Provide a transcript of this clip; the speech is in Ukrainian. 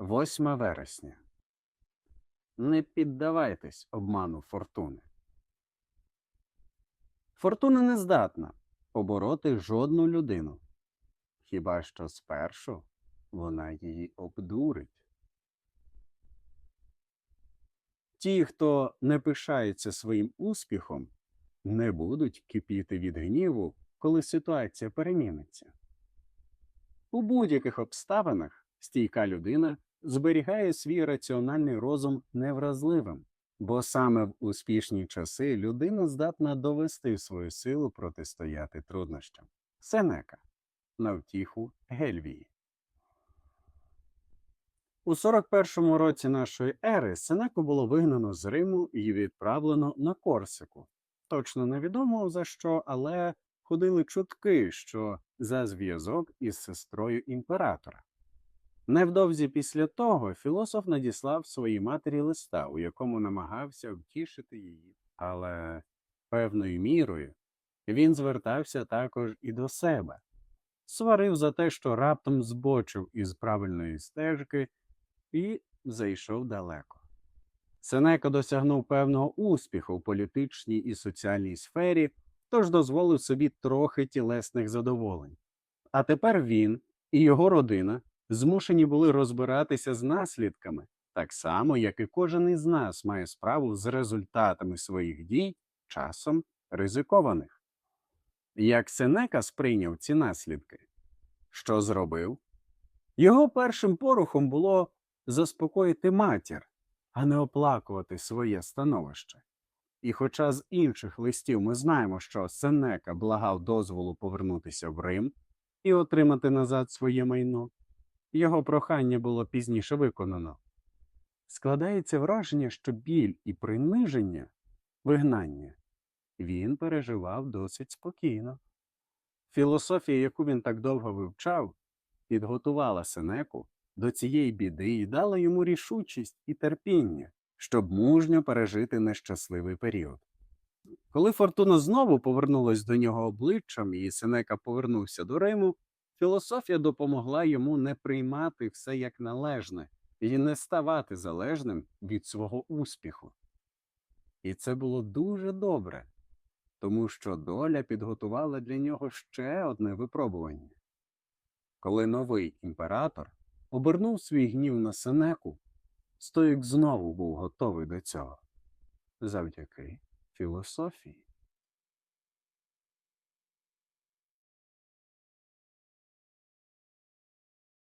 8 вересня. Не піддавайтесь обману фортуни. Фортуна не здатна побороти жодну людину, хіба що спершу вона її обдурить. Ті, хто не пишається своїм успіхом, не будуть кипіти від гніву, коли ситуація переміниться. У будь-яких обставинах стійка людина зберігає свій раціональний розум невразливим, бо саме в успішні часи людина здатна довести свою силу протистояти труднощам. Сенека на втіху Гельвії. У 41-му році нашої ери Сенеку було вигнано з Риму і відправлено на Корсику. Точно невідомо за що, але ходили чутки, що за зв'язок із сестрою імператора. Невдовзі після того філософ надіслав своїй матері листа, у якому намагався втішити її, але певною мірою він звертався також і до себе, сварив за те, що раптом збочив із правильної стежки і зайшов далеко. Сенека досягнув певного успіху в політичній і соціальній сфері, тож дозволив собі трохи тілесних задоволень. А тепер він і його родина змушені були розбиратися з наслідками, так само, як і кожен із нас має справу з результатами своїх дій, часом ризикованих. Як Сенека сприйняв ці наслідки? Що зробив? Його першим порухом було заспокоїти матір, а не оплакувати своє становище. І хоча з інших листів ми знаємо, що Сенека благав дозволу повернутися в Рим і отримати назад своє майно, його прохання було пізніше виконано. Складається враження, що біль і приниження, вигнання він переживав досить спокійно. Філософія, яку він так довго вивчав, підготувала Сенеку до цієї біди і дала йому рішучість і терпіння, щоб мужньо пережити нещасливий період. Коли фортуна знову повернулась до нього обличчям і Сенека повернувся до Риму, філософія допомогла йому не приймати все як належне і не ставати залежним від свого успіху. І це було дуже добре, тому що доля підготувала для нього ще одне випробування. Коли новий імператор обернув свій гнів на Сенеку, Стоїк знову був готовий до цього завдяки філософії.